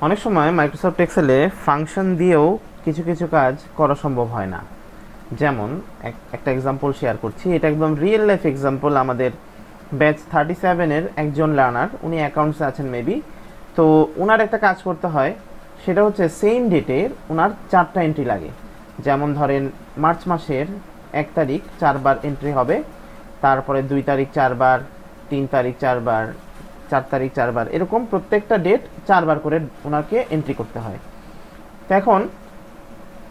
অনেক সময় Microsoft এক্সেলে function দিয়েও কিছু কিছু কাজ করা সম্ভব হয় না। যেমন, এক- একটা এক্সাম্পল শেয়ার করছি। এটা একদম রিয়েল লাইফ এক্সাম্পল আমাদের ব্যাচ থার্টি সেভেনের একজন লার্নার উনি অ্যাকাউন্টসে আছেন মেবি তো ওনার একটা কাজ করতে হয়, সেটা হচ্ছে সেম ডেটের ওনার চারটা এন্ট্রি লাগে। যেমন ধরেন মার্চ মাসের এক তারিখ চারবার এন্ট্রি হবে, তারপরে দুই তারিখ চারবার, তিন তারিখ চারবার চার তারিখ চারবার। এরকম প্রত্যেকটা ডেট চারবার করে ওনাকে এন্ট্রি করতে হয়। তো এখন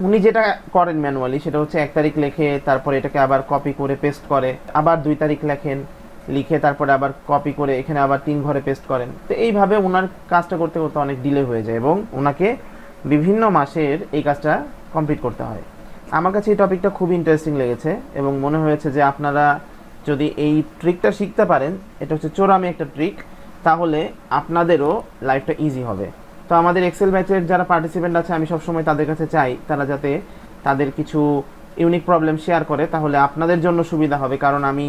উনি যেটা করেন ম্যানুয়ালি সেটা হচ্ছে এক তারিখ লেখে, তারপরে এটাকে আবার কপি করে পেস্ট করে, আবার দুই তারিখ লেখেন, লিখে তারপরে আবার কপি করে এখানে আবার তিন ঘরে পেস্ট করেন। তো এইভাবে ওনার কাজটা করতে করতে অনেক ডিলে হয়ে যায় এবং ওনাকে বিভিন্ন মাসের এই কাজটা কমপ্লিট করতে হয়। আমার কাছে এই টপিকটা খুব ইন্টারেস্টিং লেগেছে এবং মনে হয়েছে যে আপনারা যদি এই ট্রিকটা শিখতে পারেন, এটা হচ্ছে চোরামি একটা ট্রিক তাহলে আপনাদেরও লাইফটা ইজি হবে। তো আমাদের এক্সেল ব্যাচের যারা পার্টিসিপেন্ট আছে, আমি সবসময় তাদের কাছে চাই, তারা যাতে তাদের কিছু ইউনিক প্রবলেম শেয়ার করে, তাহলে আপনাদের জন্য সুবিধা হবে। কারণ আমি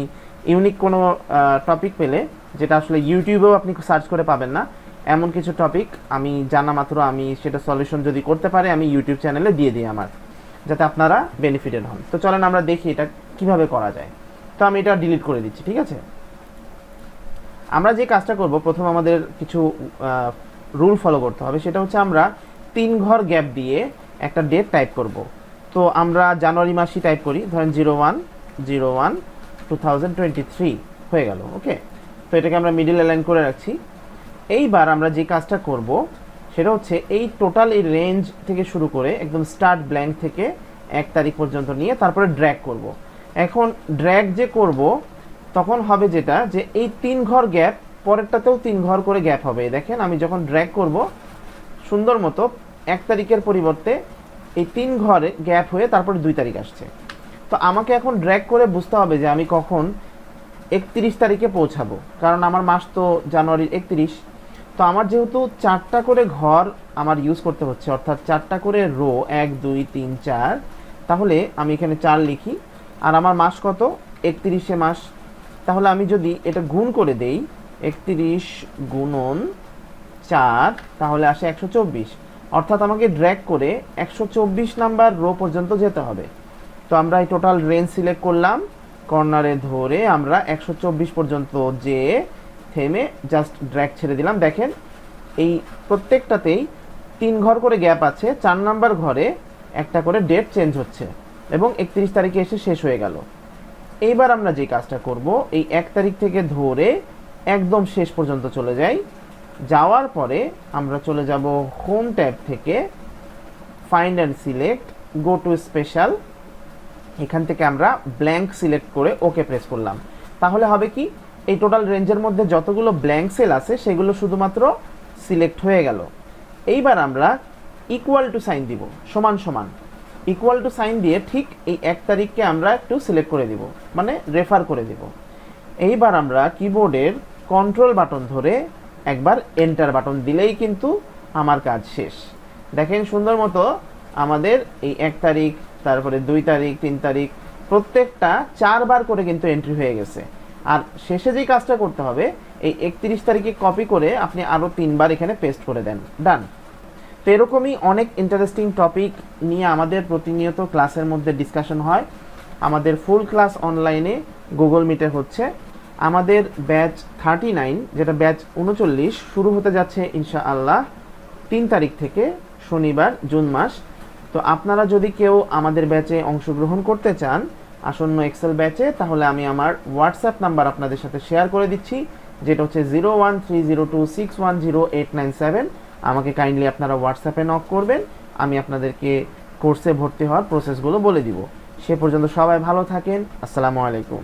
ইউনিক কোনো টপিক পেলে, যেটা আসলে ইউটিউবেও আপনি সার্চ করে পাবেন না, এমন কিছু টপিক আমি জানা মাত্র আমি সেটা সলিউশন যদি করতে পারি, আমি ইউটিউব চ্যানেলে দিয়ে দিই আমার, যাতে আপনারা বেনিফিটেড হন। তো চলেন আমরা দেখি এটা কীভাবে করা যায়। তো আমি এটা ডিলিট করে দিচ্ছি, ঠিক আছে? আমরা যে কাজটা করব, প্রথম আমাদের কিছু রুল ফলো করতে হবে, সেটা হচ্ছে আমরা তিন ঘর গ্যাপ দিয়ে একটা ডেট টাইপ করব। তো আমরা জানুয়ারি মাসই টাইপ করি, ধরেন zero one zero one two thousand twenty three হয়ে গেল ওকে তো এটাকে আমরা মিডিল অ্যালাইন করে রাখছি। এইবার আমরা যে কাজটা করব, সেটা হচ্ছে এই টোটাল এই রেঞ্জ থেকে শুরু করে একদম স্টার্ট ব্ল্যাঙ্ক থেকে এক তারিখ পর্যন্ত নিয়ে তারপরে ড্র্যাগ করব। এখন ড্র্যাগ যে করব তখন হবে যেটা যে এই তিন ঘর গ্যাপ পরেরটাতেও তিন ঘর করে গ্যাপ হবে। দেখেন আমি যখন ড্র্যাগ করব, সুন্দর মতো এক তারিখের পরিবর্তে এই তিন ঘরে গ্যাপ হয়ে তারপরে দুই তারিখ আসছে। তো আমাকে এখন ড্র্যাগ করে বুঝতে হবে যে আমি কখন একত্রিশ তারিখে পৌঁছাবো। কারণ আমার মাস তো জানুয়ারির একত্রিশ। তো আমার যেহেতু চারটা করে ঘর আমার ইউজ করতে হচ্ছে, অর্থাৎ চারটা করে রো এক, দুই, তিন, চার, তাহলে আমি এখানে চার লিখি। আর আমার মাস কত? একত্রিশে মাস। তাহলে আমি যদি এটা গুণ করে দেই, একত্রিশ গুণন চার, তাহলে আসে একশো চব্বিশ। অর্থাৎ আমাকে ড্র্যাগ করে একশো চব্বিশ নাম্বার রো পর্যন্ত যেতে হবে। তো আমরা এই টোটাল রেঞ্জ সিলেক্ট করলাম কর্নারে ধরে আমরা একশো চব্বিশ পর্যন্ত যে থেমে জাস্ট ড্র্যাগ ছেড়ে দিলাম। দেখেন, এই প্রত্যেকটাতেই তিন ঘর করে গ্যাপ আছে, চার নাম্বার ঘরে একটা করে ডেট চেঞ্জ হচ্ছে এবং একত্রিশ তারিখে এসে শেষ হয়ে গেল। এইবার আমরা যে কাজটা করব, এই এক তারিখ থেকে ধরে একদম শেষ পর্যন্ত চলে যাই। যাওয়ার পরে আমরা চলে যাব হোম ট্যাব থেকে find and select go to special এখান থেকে আমরা ব্ল্যাঙ্ক সিলেক্ট করে ওকে প্রেস করলাম। তাহলে হবে কি? এই টোটাল রেঞ্জের মধ্যে যতগুলো ব্ল্যাঙ্ক সেল আছে, সেগুলো শুধুমাত্র সিলেক্ট হয়ে গেল। এইবার আমরা ইকুয়াল টু সাইন দিব, সমান সমান। ইকুয়াল টু সাইন দিয়ে ঠিক এই এক তারিখকে আমরা একটু সিলেক্ট করে দিব মানে রেফার করে দিব। এইবার আমরা কিবোর্ডের কন্ট্রোল বাটন ধরে একবার এন্টার বাটন দিলেই কিন্তু আমার কাজ শেষ। দেখেন সুন্দর মতো আমাদের এই এক তারিখ, তারপরে দুই তারিখ, তিন তারিখ, প্রত্যেকটা চারবার করে কিন্তু এন্ট্রি হয়ে গেছে। আর শেষে যেই কাজটা করতে হবে, এই একত্রিশ তারিখে কপি করে আপনি আরও তিনবার এখানে পেস্ট করে দেন। ডান তো এরকমই অনেক ইন্টারেস্টিং টপিক নিয়ে আমাদের প্রতিনিয়ত ক্লাসের মধ্যে ডিসকাশন হয়। আমাদের ফুল ক্লাস অনলাইনে গুগল মিটে হচ্ছে। আমাদের ব্যাচ থার্টি নাইন যেটা ব্যাচ উনচল্লিশ, শুরু হতে যাচ্ছে ইনশা আল্লাহ তিন তারিখ থেকে, শনিবার, জুন মাস। তো আপনারা যদি কেউ আমাদের ব্যাচে অংশগ্রহণ করতে চান, আসন্ন এক্সেল ব্যাচে তাহলে আমি আমার হোয়াটসঅ্যাপ নাম্বার আপনাদের সাথে শেয়ার করে দিচ্ছি, যেটা হচ্ছে zero one three zero two six one zero eight nine seven আমাকে কাইন্ডলি আপনারা হোয়াটসঅ্যাপে নক করবেন, আমি আপনাদেরকে কোর্সে ভর্তি হওয়ার প্রসেসগুলো বলে দিব। সে পর্যন্ত সবাই ভালো থাকেন, আসসালামু আলাইকুম।